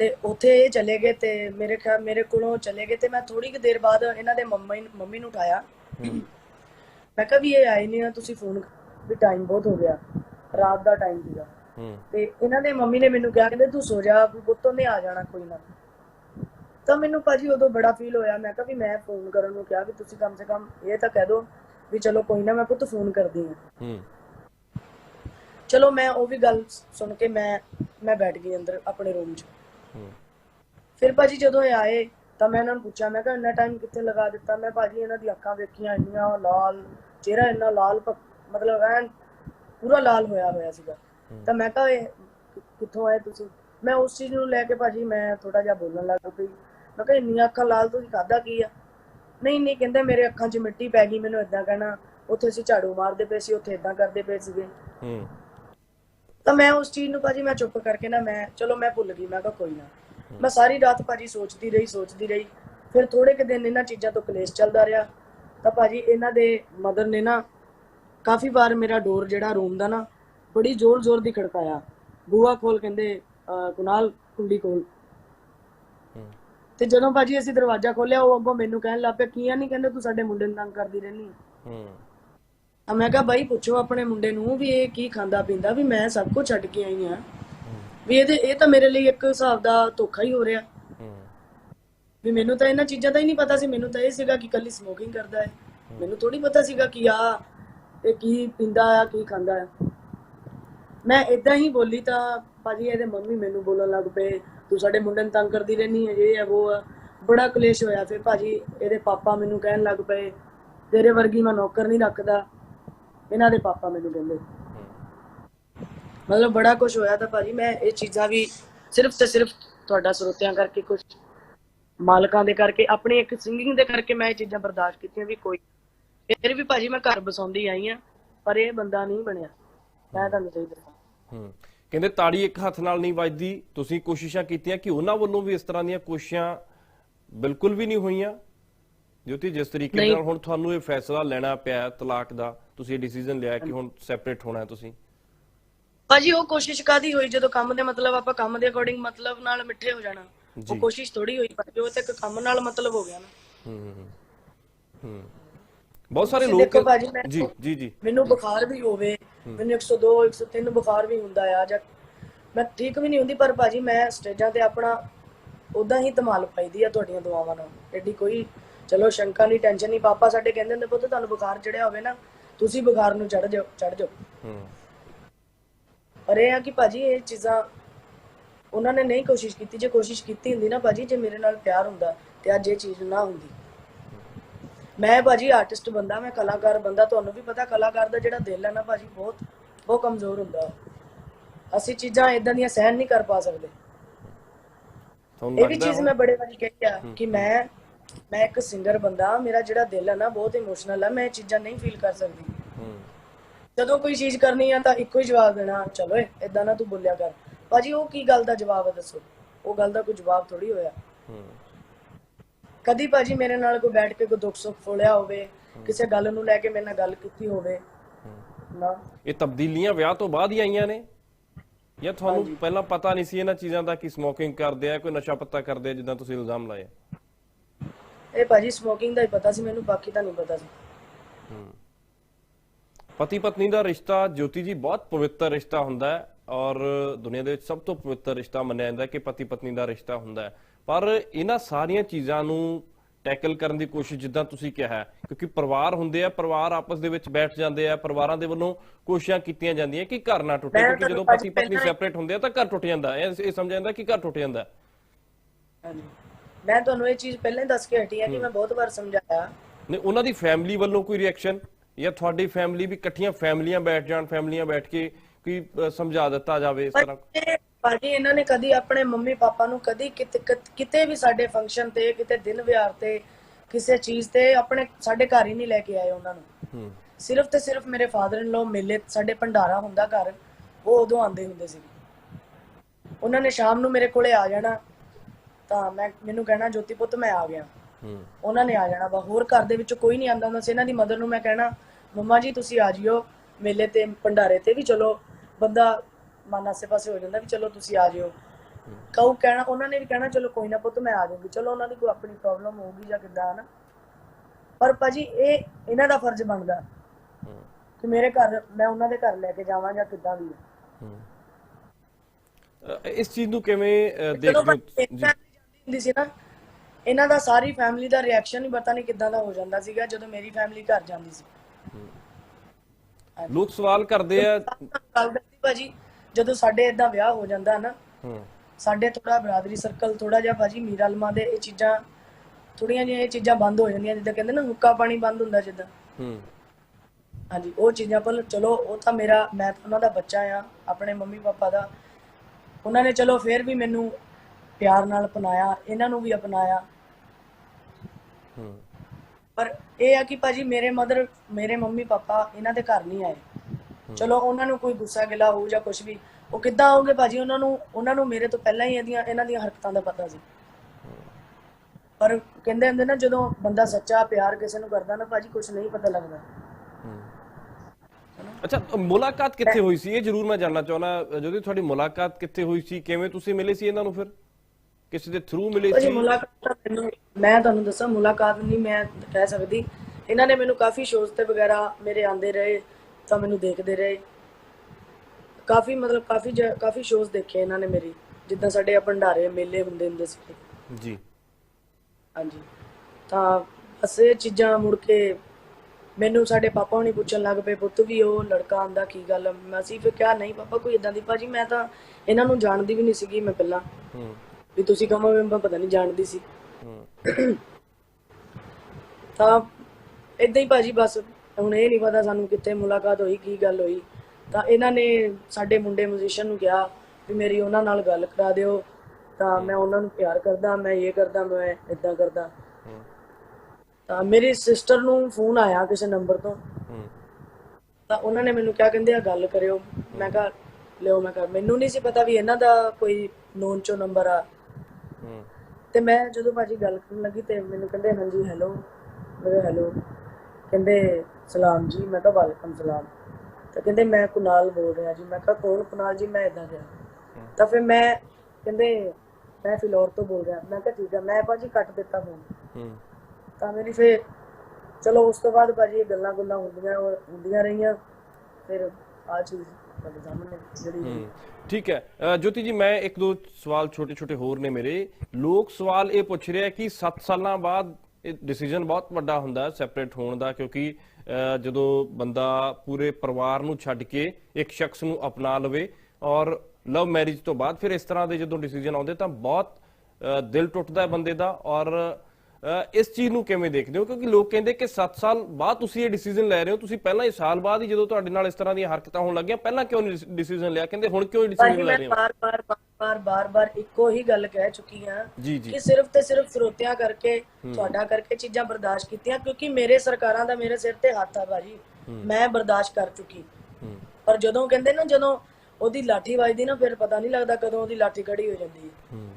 ਤੇ ਉੱਥੇ ਇਹ ਚਲੇ ਗਏ ਤੇ ਮੇਰੇ ਖਿਆਲ ਮੇਰੇ ਕੋਲੋਂ ਚਲੇ ਗਏ ਤੇ ਮੈਂ ਥੋੜੀ ਕੁ ਦੇਰ ਬਾਅਦ ਇਹਨਾਂ ਦੇ ਮੰਮੀ ਮੰਮੀ ਨੂੰ ਉਠਾਇਆ। ਮੈਂ ਕਿਹਾ ਵੀ ਇਹ ਆਏ ਨਹੀਂ ਨਾ ਤੁਸੀਂ ਫੋਨ ਵੀ ਟਾਈਮ ਬਹੁਤ ਹੋ ਗਿਆ ਰਾਤ ਦਾ ਟਾਈਮ ਸੀਗਾ। ਤੇ ਇਹਨਾਂ ਦੇ ਮੰਮੀ ਨੇ ਮੈਨੂੰ ਕਿਹਾ ਕਹਿੰਦੇ ਤੂੰ ਸੋ ਜਾ ਪੁੱਤ ਉਹਨੇ ਆ ਜਾਣਾ ਕੋਈ ਨਾ। ਤਾਂ ਮੈਨੂੰ ਭਾਜੀ ਉਦੋਂ ਬੜਾ ਫੀਲ ਹੋਇਆ ਮੈਂ ਕਿਹਾ ਵੀ ਮੈਂ ਫੋਨ ਕਰਨ ਨੂੰ ਕਿਹਾ ਵੀ ਤੁਸੀਂ ਕਮ ਸੇ ਕਮ ਇਹ ਤਾਂ ਕਹਿ ਦਿਓ ਵੀ ਚਲੋ ਕੋਈ ਨਾ ਮੈਂ ਪੁੱਤ ਫੋਨ ਕਰਦੀ ਹਾਂ। ਹੂੰ। ਚਲੋ ਮੈਂ ਉਹ ਵੀ ਗੱਲ ਸੁਣ ਕੇ ਮੈਂ ਮੈਂ ਬੈਠ ਗਈ ਅੰਦਰ ਆਪਣੇ ਰੂਮ 'ਚ। ਹੂੰ ਫਿਰ ਭਾਜੀ ਜਦੋਂ ਇਹ ਆਏ ਤਾਂ ਮੈਂ ਇਹਨਾਂ ਨੂੰ ਪੁੱਛਿਆ ਮੈਂ ਕਿਹਾ ਇੰਨਾ ਟਾਈਮ ਕਿੱਥੇ ਲਗਾ ਦਿੱਤਾ? ਮੈਂ ਭਾਜੀ ਇਹਨਾਂ ਦੀ ਅੱਖਾਂ ਵੇਖੀਆਂ ਇੰਨੀਆਂ ਲਾਲ ਚਿਹਰਾ ਇੰਨਾ ਲਾਲ ਮਤਲਬ ਐਨ ਪੂਰਾ ਲਾਲ ਹੋਇਆ ਹੋਇਆ ਸੀਗਾ। ਤਾਂ ਮੈਂ ਕਿਹਾ ਇਹ ਕਿੱਥੋਂ ਆਏ ਤੁਸੀਂ? ਮੈਂ ਉਸ ਚੀਜ਼ ਨੂੰ ਲੈ ਕੇ ਭਾਜੀ ਮੈਂ ਥੋੜਾ ਜਿਹਾ ਬੋਲਣ ਲੱਗ ਪਈ। ਮੈਂ ਕਿਹਾ ਇੰਨੀਆਂ ਅੱਖਾਂ ਲਾਲ ਤੁਸੀਂ ਖਾਦਾ ਕੀ ਆ? ਨਹੀਂ ਨਹੀਂ ਕਹਿੰਦੇ ਮੇਰੇ ਅੱਖਾਂ 'ਚ ਮਿੱਟੀ ਪੈ ਗਈ ਮੈਨੂੰ ਇਦਾਂ ਕਹਿਣਾ। ਉੱਥੇ ਅਸੀਂ ਝਾੜੂ ਮਾਰਦੇ ਪਏ ਸੀ ਉੱਥੇ ਇਦਾਂ ਕਰਦੇ ਪਏ ਸੀਗੇ। ਹੂੰ। ਤਾਂ ਮੈਂ ਉਸ ਚੀਜ਼ ਨੂੰ ਭਾਜੀ ਮੈਂ ਚੁੱਪ ਕਰਕੇ ਨਾ ਮੈਂ ਚਲੋ ਮੈਂ ਭੁੱਲ ਗਈ ਮੈਂ ਕਿਹਾ ਕੋਈ ਨਾ। ਮੈਂ ਸਾਰੀ ਰਾਤ ਭਾਜੀ ਸੋਚਦੀ ਰਹੀ ਸੋਚਦੀ ਰਹੀ। ਫਿਰ ਥੋੜੇ ਕੁ ਦਿਨ ਇਹਨਾਂ ਚੀਜ਼ਾਂ ਤੋਂ ਕਲੇਸ਼ ਚੱਲਦਾ ਰਿਹਾ। ਤਾਂ ਭਾਜੀ ਇਹਨਾਂ ਦੇ ਮਦਰ ਨੇ ਨਾ ਕਾਫੀ ਵਾਰ ਮੇਰਾ ਡੋਰ ਜਿਹੜਾ ਰੂਮ ਦਾ ਨਾ ਬੜੀ ਜ਼ੋਰ ਜ਼ੋਰ ਦੀ ਖੜਕਾਇਆ। ਬੂਆ ਖੋਲ ਕਹਿੰਦੇ ਕੁਨਾਲ ਕੁੰਡੀ ਹੂੰ। ਤੇ ਜਦੋਂ ਭਾਜੀ ਅਸੀਂ ਦਰਵਾਜ਼ਾ ਖੋਲਿਆ ਉਹ ਅੱਗੋਂ ਮੈਨੂੰ ਕਹਿਣ ਲੱਗ ਪਿਆ ਕੀ ਆ ਨਹੀਂ ਕਹਿੰਦੇ ਤੂੰ ਸਾਡੇ ਮੁੰਡੇ ਨੂੰ ਤੰਗ ਕਰਦੀ ਰਹਿੰਦੀ? ਹੂੰ। ਮੈਂ ਕਿਹਾ ਬਾਈ ਪੁੱਛੋ ਆਪਣੇ ਮੁੰਡੇ ਨੂੰ ਵੀ ਇਹ ਕੀ ਖਾਂਦਾ ਪੀਂਦਾ, ਵੀ ਮੈਂ ਸਭ ਕੁਝ ਛੱਡ ਕੇ ਆਈ ਆ ਵੀ ਇਹਦੇ, ਇਹ ਤਾਂ ਮੇਰੇ ਲਈ ਇੱਕ ਹਿਸਾਬ ਦਾ ਧੋਖਾ ਹੀ ਹੋ ਰਿਹਾ। ਵੀ ਮੈਨੂੰ ਤਾਂ ਇਹਨਾਂ ਚੀਜ਼ਾਂ ਦਾ ਹੀ ਨਹੀਂ ਪਤਾ ਸੀ, ਮੈਨੂੰ ਤਾਂ ਇਹ ਸੀਗਾ ਕਿ ਕੱਲੀ ਸਮੋਕਿੰਗ ਕਰਦਾ ਹੈ। ਮੈਨੂੰ ਥੋੜੀ ਪਤਾ ਸੀਗਾ ਕਿ ਆ, ਇਹ ਕੀ ਪੀਂਦਾ ਆ, ਕੀ ਖਾਂਦਾ ਆ। ਮੈਂ ਇਦਾਂ ਹੀ ਬੋਲੀ ਤਾਂ ਭਾਜੀ ਇਹਦੇ ਮੰਮੀ ਮੈਨੂੰ ਬੋਲਣ ਲੱਗ ਪਏ, ਤੂੰ ਸਾਡੇ ਮੁੰਡੇ ਨੂੰ ਤੰਗ ਕਰਦੀ ਰਹਿਨੀ ਹੈ, ਇਹ ਹੈ, ਉਹ ਆ ਬੜਾ ਕਲੇਸ਼ ਹੋਇਆ। ਫਿਰ ਭਾਜੀ ਇਹਦੇ ਪਾਪਾ ਮੈਨੂੰ ਕਹਿਣ ਲੱਗ ਪਏ, ਤੇਰੇ ਵਰਗੀ ਮੈਂ ਨੌਕਰ ਨਹੀਂ ਰੱਖਦਾ। ਇਹਨਾਂ ਦੇ ਪਾਪਾ ਮੈਨੂੰ ਕਹਿੰਦੇ। ਮਤਲਬ ਬੜਾ ਕੁਝ ਹੋਇਆ ਤਾਂ ਭਾਜੀ ਮੈਂ ਇਹ ਚੀਜ਼ਾਂ ਵੀ ਸਿਰਫ ਤੇ ਸਿਰਫ ਤੁਹਾਡਾ ਸਰੋਤਿਆਂ ਕਰਕੇ ਕੁਝ ਮਾਲਕਾਂ ਦੇ ਕਰਕੇ ਆਪਣੀ ਇੱਕ ਸਿੰਗਿੰਗ ਦੇ ਕਰਕੇ ਮੈਂ ਇਹ ਚੀਜ਼ਾਂ ਬਰਦਾਸ਼ਤ ਕੀਤੀਆਂ ਵੀ ਕੋਈ ਫਿਰ ਵੀ ਭਾਜੀ ਮੈਂ ਘਰ ਬਸਾਉਂਦੀ ਆਈ ਆ ਪਰ ਇਹ ਬੰਦਾ ਨਹੀਂ ਬਣਿਆ। ਮੈਂ ਤੁਹਾਨੂੰ ਸਹੀ ਦੱਸਾਂ। ਹੂੰ ਕਹਿੰਦੇ ਤਾੜੀ ਇੱਕ ਹੱਥ ਨਾਲ ਨਹੀਂ ਵੱਜਦੀ ਤੁਸੀਂ ਕੋਸ਼ਿਸ਼ਾਂ ਕੀਤੀਆਂ ਕਿ ਉਹਨਾਂ ਵੱਲੋਂ ਵੀ ਇਸ ਤਰ੍ਹਾਂ ਦੀਆਂ ਕੋਸ਼ਿਸ਼ਾਂ ਬਿਲਕੁਲ ਵੀ ਨਹੀਂ ਹੋਈਆਂ? ਜੋਤੀ ਜਿਸ ਤਰੀਕੇ। ਨਾਲ ਹੁਣ ਤੁਹਾਨੂੰ ਇਹ ਫੈਸਲਾ ਲੈਣਾ ਪਿਆ ਤਲਾਕ ਦਾ ਤੁਸੀਂ ਇਹ ਡਿਸੀਜਨ ਲਿਆ ਕਿ ਹੁਣ ਸੈਪਰੇਟ ਹੋਣਾ ਹੈ ਤੁਸੀਂ? ਭਾਜੀ ਉਹ ਕੋਸ਼ਿਸ਼ ਕਾਦੀ ਹੋਈ? ਜਦੋਂ ਕੰਮ ਦੇ ਮਤਲਬ ਆਪਾਂ ਕੰਮ ਦੇ ਅਕੋਰਡਿੰਗ ਮਤਲਬ ਨਾਲ ਮਿੱਠੇ ਹੋ ਜਾਣਾ। ਉਹ। ਕੋਸ਼ਿਸ਼ ਥੋੜੀ ਹੋਈ ਪਰ ਜੋ ਤੇ ਇੱਕ ਕੰਮ ਨਾਲ ਮਤਲਬ ਹੋ ਗਿਆ ਨਾ। ਹੂੰ ਹੂੰ, ਹੂੰ ਬਹੁਤ ਸਾਰੇ ਲੋਕ ਭਾਜੀ, ਜੀ ਜੀ ਜੀ। ਮੈਨੂੰ ਬੁਖਾਰ ਵੀ ਹੋਵੇ ਮੈਨੂੰ 102 103 ਬੁਖਾਰ ਵੀ ਹੁੰਦਾ ਆ ਜਾਂ ਮੈਂ ਠੀਕ ਵੀ ਨਹੀਂ ਹੁੰਦੀ ਪਰ ਭਾਜੀ ਮੈਂ ਸਟੇਜਾਂ ਤੇ ਆਪਣਾ ਉਦਾਂ ਹੀ ਧਮਾਲ ਪਾਈਦੀ ਆ ਤੁਹਾਡੀਆਂ ਦੁਆਵਾਂ ਨਾਲ। ਐਡੀ ਕੋਈ ਚਲੋ ਸ਼ੰਕਾ ਨਹੀਂ ਟੈਨਸ਼ਨ ਨਹੀਂ ਪਾਪਾ ਸਾਡੇ ਕਹਿੰਦੇ ਹੁੰਦੇ ਪੁੱਤ ਤੁਹਾਨੂੰ ਬੁਖਾਰ ਚੜਿਆ ਹੋਵੇ ਨਾ ਤੁਸੀਂ ਬੁਖਾਰ ਨੂੰ ਚੜ ਜਾਓ ਚੜ ਜਾਓ। ਹੂੰ ਪਰ ਇਹ ਆ ਕਿ ਭਾਜੀ ਇਹ ਚੀਜ਼ਾਂ ਉਹਨਾਂ ਨੇ ਨਹੀਂ ਕੋਸ਼ਿਸ਼ ਕੀਤੀ। ਜੇ ਕੋਸ਼ਿਸ਼ ਕੀਤੀ ਹੁੰਦੀ ਨਾ ਭਾਜੀ ਜੇ ਮੇਰੇ ਨਾਲ ਪਿਆਰ ਹੁੰਦਾ ਤੇ ਅੱਜ ਇਹ ਚੀਜ਼ ਨਾ ਹੁੰਦੀ। ਮੈਂ ਭਾਜੀ ਆਰਟਿਸਟ ਬੰਦਾ ਮੈਂ ਕਲਾਕਾਰ ਬੰਦਾ ਤੁਹਾਨੂੰ ਵੀ ਪਤਾ ਕਲਾਕਾਰ ਦਾ ਜਿਹੜਾ ਦਿਲ ਹੈ ਨਾ ਭਾਜੀ ਬਹੁਤ ਬਹੁਤ ਕਮਜ਼ੋਰ ਹੁੰਦਾ। ਅਸੀਂ ਚੀਜ਼ਾਂ ਇਦਾਂ ਦੀਆਂ ਸਹਿਨ ਨਹੀਂ ਕਰ ਪਾ ਸਕਦੇ। ਇਹ ਵੀ ਚੀਜ਼ ਮੈਂ ਬੜੇ ਵਾਰੀ ਕਹੀ ਆ ਕਿ ਮੈਂ ਮੈਂ ਇੱਕ ਸਿੰਗਰ ਬੰਦਾ ਮੇਰਾ ਜਿਹੜਾ ਦਿਲ ਹੈ ਨਾ ਬਹੁਤ ਇਮੋਸ਼ਨਲ ਹੈ ਮੈਂ ਇਹ ਚੀਜ਼ਾਂ ਨਹੀਂ ਫੀਲ ਕਰ ਸਕਦੀ। ਜਦੋਂ ਕੋਈ ਚੀਜ਼ ਕਰਨੀ ਆ ਤਾਂ ਇੱਕੋ ਹੀ ਜਵਾਬ ਦੇਣਾ ਚਲੋ ਇਦਾਂ ਨਾ ਤੂੰ ਬੋਲਿਆ ਕਰ। ਭਾਜੀ ਉਹ ਕੀ ਗੱਲ ਦਾ ਜਵਾਬ ਹੈ ਦੱਸੋ? ਉਹ ਗੱਲ ਦਾ ਕੋਈ ਜਵਾਬ ਥੋੜੀ ਹੋਇਆ। ਕਦੀ ਭਾਜੀ ਮੇਰੇ ਨਾਲ ਕੋਈ ਬੈਠ ਕੇ ਕੋਈ ਦੁੱਖ ਸੁੱਖ ਫੋਲਿਆ ਹੋਵੇ ਕਿਸੇ ਗੱਲ ਨੂੰ ਲੈ ਕੇ ਮੇਰੇ ਨਾਲ ਗੱਲ ਕੀਤੀ ਹੋਵੇ ਨਾ। ਇਹ ਤਬਦੀਲੀਆਂ ਵਿਆਹ ਤੋਂ ਬਾਅਦ ਹੀ ਆਈਆਂ ਨੇ? ਜਾਂ ਤੁਹਾਨੂੰ ਪਹਿਲਾਂ ਪਤਾ ਨਹੀਂ ਸੀ ਇਹਨਾਂ ਚੀਜ਼ਾਂ ਦਾ ਕਿ ਸਮੋਕਿੰਗ ਕਰਦੇ ਆ ਕੋਈ ਨਸ਼ਾ ਪੱਤਾ ਕਰਦੇ ਆ ਜਿੱਦਾਂ ਤੁਸੀਂ ਇਲਜ਼ਾਮ ਲਾਏ ਆ? ਇਹ ਭਾਜੀ ਸਮੋਕਿੰਗ ਦਾ ਹੀ ਪਤਾ ਸੀ ਮੈਨੂੰ ਬਾਕੀ ਤਾਂ ਨਹੀਂ ਪਤਾ ਸੀ। ਪਤੀ ਪਤਨੀ ਦਾ ਰਿਸ਼ਤਾ ਜੋਤੀ ਜੀ ਬਹੁਤ ਪਵਿੱਤਰ ਰਿਸ਼ਤਾ ਹੁੰਦਾ ਹੈ ਔਰ ਦੁਨੀਆ ਦੇ ਵਿੱਚ ਸਭ ਤੋਂ ਪਵਿੱਤਰ ਰਿਸ਼ਤਾ ਮੰਨਿਆ ਜਾਂਦਾ ਹੈ ਕਿ ਪਤੀ ਪਤਨੀ ਦਾ ਰਿਸ਼ਤਾ ਹੁੰਦਾ ਹੈ। ਪਰ ਇਹਨਾਂ ਸਾਰੀਆਂ ਚੀਜ਼ਾਂ ਨੂੰ ਟੈਕਲ ਕਰਨ ਦੀ ਕੋਸ਼ਿਸ਼ ਜਿੱਦਾਂ ਤੁਸੀਂ ਕਿਹਾ ਕਿਉਂਕਿ ਪਰਿਵਾਰ ਹੁੰਦੇ ਆ ਪਰਿਵਾਰ ਆਪਸ ਦੇ ਵਿੱਚ ਬੈਠ ਜਾਂਦੇ ਆ ਪਰਿਵਾਰਾਂ ਦੇ ਵੱਲੋਂ ਕੋਸ਼ਿਸ਼ਾਂ ਕੀਤੀਆਂ ਜਾਂਦੀਆਂ ਕਿ ਘਰ ਨਾ ਟੁੱਟੇ ਕਿਉਂਕਿ ਜਦੋਂ ਪਤੀ ਪਤਨੀ ਸੈਪਰੇਟ ਹੁੰਦੇ ਆ ਤਾਂ ਘਰ ਟੁੱਟ ਜਾਂਦਾ ਇਹ ਸਮਝ ਜਾਂਦਾ ਕਿ ਘਰ ਟੁੱਟ ਜਾਂਦਾ ਹਾਂਜੀ। ਮੈਂ ਤੁਹਾਨੂੰ ਇਹ ਚੀਜ਼ ਪਹਿਲਾਂ ਹੀ ਦੱਸ ਕੇ ਹਟੀ ਆ ਕਿ ਮੈਂ ਬਹੁਤ ਵਾਰ ਸਮਝਾਇਆ। ਨੇ ਉਹਨਾਂ ਦੀ ਫੈਮਿਲੀ ਵੱਲੋਂ ਕੋਈ ਰਿਐਕਸ਼ਨ ਜਾਂ ਤੁਹਾਡੀ ਫੈਮਿਲੀ ਵੀ ਇਕੱਠੀਆਂ ਫੈਮਲੀਆਂ ਬੈਠ ਜਾਣ ਫੈਮਲੀਆਂ ਬੈਠ ਕੇ ਕੋਈ ਸਮਝਾ ਦਿੱਤਾ ਜਾਵੇ ਇਸ ਤਰ੍ਹਾਂ? ਭਾਜੀ ਇਹਨਾਂ ਨੇ ਕਦੀ ਆਪਣੇ ਮੰਮੀ ਪਾਪਾ ਨੂੰ ਕਦੀ ਕਿਤੇ ਵੀ ਸਾਡੇ ਫੰਕਸ਼ਨ ਤੇ ਕਿਤੇ ਦਿਨ ਵਿਹਾਰ ਤੇ ਕਿਸੇ ਚੀਜ਼ ਤੇ ਆਪਣੇ ਸਾਡੇ ਘਰ ਹੀ ਨਹੀਂ ਲੈ ਕੇ ਆਏ ਉਹਨਾਂ ਨੂੰ। ਸਿਰਫ ਤੇ ਸਿਰਫ ਮੇਰੇ ਫਾਦਰ ਇਨ ਲੋ ਮੇਲੇ ਸਾਡੇ ਭੰਡਾਰਾ ਹੁੰਦਾ ਘਰ ਉਹ ਉਦੋਂ ਆਉਂਦੇ ਹੁੰਦੇ ਸੀ। ਉਹਨਾਂ ਨੇ ਸ਼ਾਮ ਨੂੰ ਮੇਰੇ ਕੋਲੇ ਆ ਜਾਣਾ। ਤਾਂ ਮੈਂ ਮੈਨੂੰ ਕਹਿਣਾ ਜੋਤੀ ਪੁੱਤ ਮੈਂ ਆ ਗਿਆ। ਹੂੰ। ਉਹਨਾਂ ਨੇ ਆ ਜਾਣਾ ਵਾ। ਹੋਰ ਘਰ ਦੇ ਵਿੱਚ ਕੋਈ ਨਹੀਂ ਆਉਂਦਾ ਹੁੰਦਾ। ਸੀ ਇਹਨਾਂ ਦੀ ਮਦਰ ਨੂੰ ਮੈਂ ਕਹਿਣਾ ਮੰਮਾ ਜੀ ਤੁਸੀਂ ਆ ਜਿਓ। ਮੇਲੇ ਤੇ ਭੰਡਾਰੇ ਤੇ ਵੀ ਚਲੋ। ਬੰਦਾ ਮਨ ਆਸੇ ਪਾਸੇ ਹੋ ਜਾਂਦਾ ਵੀ ਚਲੋ ਤੁਸੀਂ ਆ ਜਿਓ। ਕਹੂ ਕਹਿਣਾ ਉਹਨਾਂ ਨੇ ਵੀ ਕਹਿਣਾ ਚਲੋ ਕੋਈ ਨਾ ਪੁੱਤ ਮੈਂ ਆ ਜਾਊਂਗੀ। ਚਲੋ ਉਹਨਾਂ ਦੀ ਕੋਈ ਆਪਣੀ ਪ੍ਰੋਬਲਮ ਹੋਊਗੀ ਜਾਂ ਕਿੱਦਾਂ ਨਾ ਪਰ ਭਾਜੀ ਇਹ ਇਹਨਾਂ ਦਾ ਫਰਜ਼ ਬਣਦਾ। ਕਿ ਮੇਰੇ ਘਰ ਮੈਂ ਉਹਨਾਂ ਦੇ ਘਰ ਲੈ ਕੇ ਜਾਵਾਂ ਜਾਂ ਕਿੱਦਾਂ ਵੀ। ਇਸ ਚੀਜ਼ ਨੂੰ ਕਿਵੇਂ ਦੇਖਦੇ ਹੋ ਹੁੰਦੀ ਸੀ ਨਾ ਇਹਨਾਂ ਦਾ ਸਾਰੀ ਫੈਮਿਲੀ ਦਾ ਰਿਐਕਸ਼ਨ ਹੀ ਪਤਾ ਨਹੀਂ ਕਿੱਦਾਂ ਦਾ ਹੋ ਜਾਂਦਾ ਸੀਗਾ ਜਦੋਂ ਮੇਰੀ ਫੈਮਿਲੀ ਘਰ ਜਾਂਦੀ ਸੀ। ਲੋਕ ਸਵਾਲ ਕਰਦੇ ਆ। ਗੱਲ ਕਰਦੀ ਭਾਜੀ ਜਦੋਂ ਸਾਡੇ ਇਦਾਂ ਵਿਆਹ ਹੋ ਜਾਂਦਾ ਨਾ ਹੂੰ। ਸਾਡੇ ਥੋੜਾ ਬਰਾਦਰੀ ਸਰਕਲ ਥੋੜਾ ਜਿਹਾ ਭਾਜੀ ਮੀਰਾ ਲਮਾ ਦੇ ਇਹ ਚੀਜ਼ਾਂ ਥੋੜੀਆਂ ਜਿਹੀਆਂ ਇਹ ਚੀਜ਼ਾਂ ਬੰਦ ਹੋ ਜਾਂਦੀਆਂ ਜਿੱਦਾਂ ਕਹਿੰਦੇ ਨਾ ਹੁੱਕਾ ਪਾਣੀ ਬੰਦ ਹੁੰਦਾ ਜਿੱਦਾਂ। ਹੂੰ। ਹਾਂਜੀ ਉਹ ਚੀਜ਼ਾਂ ਪਰ ਚਲੋ ਉਹ ਤਾਂ ਮੇਰਾ ਮੈਂ ਤਾਂ ਉਹਨਾਂ ਦਾ ਬੱਚਾ ਆ ਆਪਣੇ ਮੰਮੀ ਪਾਪਾ ਦਾ। ਉਹਨਾਂ ਨੇ ਚਲੋ ਫੇਰ ਵੀ ਮੈਨੂੰ ਪਿਆਰ ਨਾਲ ਅਪਣਾਇਆ, ਇਹਨਾਂ ਨੂੰ ਵੀ ਅਪਣਾਇਆ। ਪਰ ਇਹ ਆ ਕਿ ਭਾਜੀ ਮੇਰੇ ਮਦਰ ਮੇਰੇ ਮੰਮੀ ਪਾਪਾ ਇਹਨਾਂ ਦੇ ਘਰ ਨਹੀਂ ਆਏ। ਚਲੋ ਉਹਨਾਂ ਨੂੰ ਕੋਈ ਗੁੱਸਾ ਗਿਲਾ ਹੋਊ ਜਾਂ ਕੁਝ ਵੀ, ਉਹ ਕਿੱਦਾਂ ਆਉਗੇ ਭਾਜੀ? ਉਹਨਾਂ ਨੂੰ ਉਹਨਾਂ ਨੂੰ ਮੇਰੇ ਤੋਂ ਪਹਿਲਾਂ ਹੀ ਇਹਦੀਆਂ, ਇਹਨਾਂ ਦੀਆਂ ਹਰਕਤਾਂ ਦਾ ਪਤਾ ਸੀ। ਪਰ ਕਹਿੰਦੇ ਹੁੰਦੇ ਨਾ, ਜਦੋਂ ਬੰਦਾ ਸੱਚਾ ਪਿਆਰ ਕਿਸੇ ਨੂੰ ਕਰਦਾ ਨਾ ਭਾਜੀ ਕੁਝ ਨਹੀਂ ਪਤਾ ਲੱਗਦਾ। ਅੱਛਾ, ਮੁਲਾਕਾਤ ਕਿੱਥੇ ਹੋਈ ਸੀ? ਇਹ ਜ਼ਰੂਰ ਮੈਂ ਜਾਣਨਾ ਚਾਹੁੰਦਾ ਜਦੋਂ ਤੁਹਾਡੀ ਮੁਲਾਕਾਤ ਕਿੱਥੇ ਹੋਈ ਸੀ? ਕਿਵੇਂ ਤੁਸੀਂ ਮਿਲੇ ਸੀ ਇਹਨਾਂ ਨੂੰ ਫਿਰ? ਕਿਸੇ ਦੇ ਥਰੂ ਮਿਲੇ ਸੀ? ਮੁਲਾਕਾਤ ਮੈਨੂੰ ਮੈਂ ਤੁਹਾਨੂੰ ਦੱਸਾਂ ਮੁਲਾਕਾਤ ਨਹੀਂ ਮੈਂ ਕਹਿ ਸਕਦੀ। ਇਹਨਾਂ ਨੇ ਮੈਨੂੰ ਕਾਫੀ ਸ਼ੋਜ਼ ਤੇ ਵਗੈਰਾ ਮੇਰੇ ਆਂਦੇ ਰਹੇ ਤਾਂ ਮੈਨੂੰ ਦੇਖਦੇ ਰਹੇ। ਕਾਫੀ ਮਤਲਬ ਕਾਫੀ ਕਾਫੀ ਸ਼ੋਜ਼ ਦੇਖੇ ਇਹਨਾਂ ਨੇ ਮੇਰੀ ਜਿੱਦਾਂ ਸਾਡੇ ਆ ਭੰਡਾਰੇ ਮੇਲੇ ਹੁੰਦੇ ਹੁੰਦੇ ਸੀ। ਜੀ। ਹਾਂਜੀ। ਤਾਂ ਇਹ ਚੀਜ਼ਾਂ ਮੁੜ ਕੇ ਮੈਨੂੰ ਸਾਡੇ ਪਾਪਾ ਹੁਣੀ ਪੁੱਛਣ ਲੱਗ ਪਏ ਪੁੱਤ ਵੀ ਉਹ ਲੜਕਾ ਆਂਦਾ ਕੀ ਗੱਲ? ਮੈਂ ਸੀ ਫਿਰ ਕਿਹਾ ਨਹੀਂ ਪਾਪਾ ਕੋਈ ਇਦਾਂ ਦੀ ਭਾਜੀ ਮੈਂ ਤਾਂ ਇਹਨਾਂ ਨੂੰ ਜਾਣਦੀ ਵੀ ਨਹੀਂ ਸੀਗੀ ਮੈਂ ਪਹਿਲਾਂ। ਹੂੰ। ਵੀ ਤੁਸੀਂ ਕਹੋਗੇ ਮੈਂ ਪਤਾ ਨਹੀਂ ਜਾਣਦੀ ਸੀ। ਹੂੰ ਤਾਂ ਇਦਾਂ ਹੀ ਭਾਜੀ ਬਸ, ਹੁਣ ਇਹ ਨਹੀਂ ਪਤਾ ਸਾਨੂੰ ਕਿੱਥੇ ਮੁਲਾਕਾਤ ਹੋਈ, ਕੀ ਗੱਲ ਹੋਈ। ਤਾਂ ਇਹਨਾਂ ਨੇ ਸਾਡੇ ਮੁੰਡੇ ਮਿਊਜ਼ੀਸ਼ੀਅਨ ਨੂੰ ਕਿਹਾ ਵੀ ਮੇਰੀ ਉਹਨਾਂ ਨਾਲ ਗੱਲ ਕਰਾ ਦਿਓ, ਤਾਂ ਮੈਂ ਉਹਨਾਂ ਨੂੰ ਪਿਆਰ ਕਰਦਾ, ਮੈਂ ਇਹ ਕਰਦਾ, ਮੈਂ ਇਦਾਂ ਕਰਦਾ। ਤਾਂ ਮੇਰੀ ਸਿਸਟਰ ਨੂੰ ਫੋਨ ਆਇਆ ਕਿਸੇ ਨੰਬਰ ਤੋਂ। ਤਾਂ ਉਹਨਾਂ ਨੇ ਮੈਨੂੰ ਕਿਹਾ, ਕਹਿੰਦੇ ਆ ਗੱਲ ਕਰਿਓ। ਮੈਂ ਕਿਹਾ, ਲਿਓ, ਮੈਂ ਕਰ ਮੈਨੂੰ ਨਹੀਂ ਸੀ ਪਤਾ ਵੀ ਇਹਨਾਂ ਦਾ ਕੋਈ ਨੋਨ ਚੋ ਨੰਬਰ ਆ। ਤੇ ਮੈਂ ਜਦੋਂ ਭਾਜੀ ਗੱਲ ਕਰਨ ਲੱਗੀ ਤੇ ਮੈਨੂੰ ਕਹਿੰਦੇ ਹਾਂਜੀ ਹੈਲੋ ਮੈਂ ਕਿਹਾ ਹੈਲੋ ਕਹਿੰਦੇ ਸਲਾਮ ਜੀ ਮੈਂ ਕਿਹਾ ਵਾਲੇਕਮ ਸਲਾਮ। ਤਾਂ ਕਹਿੰਦੇ ਮੈਂ ਕੁਨਾਲ ਬੋਲ ਰਿਹਾ ਜੀ। ਮੈਂ ਕਿਹਾ ਕੌਣ ਕੁਨਾਲ ਜੀ? ਮੈਂ ਇਦਾਂ ਗਿਆ ਤਾਂ ਫਿਰ ਮੈਂ ਕਹਿੰਦੇ ਮੈਂ ਫਿਲੌਰ ਤੋਂ ਬੋਲ ਰਿਹਾ। ਮੈਂ ਕਿਹਾ ਠੀਕ ਆ। ਮੈਂ ਭਾਜੀ ਕੱਟ ਦਿੱਤਾ ਫੋਨ ਹੂੰ। ਤਾਂ ਮੇਰੀ ਫਿਰ ਚਲੋ ਉਸ ਤੋਂ ਬਾਅਦ ਭਾਜੀ ਇਹ ਗੱਲਾਂ ਗੁੱਲਾਂ ਹੁੰਦੀਆਂ ਹੁੰਦੀਆਂ ਰਹੀਆਂ। ਫਿਰ ਆ ਚੀਜ਼ ਤੁਹਾਡੇ ਸਾਹਮਣੇ ਜਿਹੜੀ ਹੂੰ। ਠੀਕ ਹੈ। ਜੋਤੀ ਜੀ ਮੈਂ ਇੱਕ ਦੋ ਸਵਾਲ ਛੋਟੇ ਛੋਟੇ ਹੋਰ ਨੇ ਮੇਰੇ। ਲੋਕ ਸਵਾਲ ਇਹ ਪੁੱਛ ਰਿਹਾ ਕਿ 7 ਸਾਲਾਂ ਬਾਅਦ ਇਹ ਡਿਸੀਜਨ ਬਹੁਤ ਵੱਡਾ ਹੁੰਦਾ ਸੈਪਰੇਟ ਹੋਣ ਦਾ ਕਿਉਂਕਿ ਜਦੋਂ ਬੰਦਾ ਪੂਰੇ ਪਰਿਵਾਰ ਨੂੰ ਛੱਡ ਕੇ ਇੱਕ ਸ਼ਖਸ ਨੂੰ ਅਪਣਾ ਲਵੇ ਔਰ ਲਵ ਮੈਰਿਜ ਤੋਂ ਬਾਅਦ ਫਿਰ ਇਸ ਤਰ੍ਹਾਂ ਦੇ ਜਦੋਂ ਡਿਸੀਜਨ ਆਉਂਦੇ ਤਾਂ ਬਹੁਤ ਦਿਲ ਟੁੱਟਦਾ ਹੈ ਬੰਦੇ ਦਾ ਔਰ ਇਸ ਚੀਜ਼ ਨੂੰ ਕਿਵੇਂ ਦੇਖਦੇ ਹੋ? ਕਿਉਂਕਿ ਲੋਕ ਕਹਿੰਦੇ ਕਿ 7 ਸਾਲ ਬਾਅਦ ਤੁਸੀਂ ਇਹ ਡਿਸੀਜਨ ਲੈ ਰਹੇ ਹੋ। ਤੁਸੀਂ ਪਹਿਲਾਂ ਹੀ ਸਾਲ ਬਾਅਦ ਹੀ ਜਦੋਂ ਤੁਹਾਡੇ ਨਾਲ ਇਸ ਤਰ੍ਹਾਂ ਦੀਆਂ ਹਰਕਤਾਂ ਹੋਣ ਲੱਗੀਆਂ ਪਹਿਲਾਂ ਕਿਉਂ ਨਹੀਂ ਡਿਸੀਜਨ ਲਿਆ? ਕਹਿੰਦੇ ਹੁਣ ਕਿਉਂ ਡਿਸੀਜਨ ਲੈ ਰਹੇ ਹੋ? ਬਾਰ ਬਾਰ ਬਾਰ ਬਾਰ ਬਾਰ ਇੱਕੋ ਹੀ ਗੱਲ ਕਹਿ ਚੁੱਕੀ ਹਾਂ ਕਿ ਸਿਰਫ ਤੇ ਸਿਰਫ ਸਰੋਤਿਆਂ ਕਰਕੇ ਤੁਹਾਡਾ ਕਰਕੇ ਚੀਜ਼ਾਂ ਬਰਦਾਸ਼ਤ ਕੀਤੀਆਂ ਕਿਉਂਕਿ ਮੇਰੇ ਸਰਕਾਰਾਂ ਦਾ ਮੇਰੇ ਸਿਰ ਤੇ ਹੱਥ ਆ ਭਾਜੀ। ਮੈਂ ਬਰਦਾਸ਼ਤ ਕਰ ਚੁੱਕੀ। ਪਰ ਜਦੋਂ ਕਹਿੰਦੇ ਨਾ ਜਦੋਂ ਉਹਦੀ ਲਾਠੀ ਵੱਜਦੀ ਨਾ ਫਿਰ ਪਤਾ ਨਹੀਂ ਲੱਗਦਾ ਕਦੋਂ ਉਹਦੀ ਲਾਠੀ ਖੜੀ ਹੋ ਜਾਂਦੀ ਹੂੰ।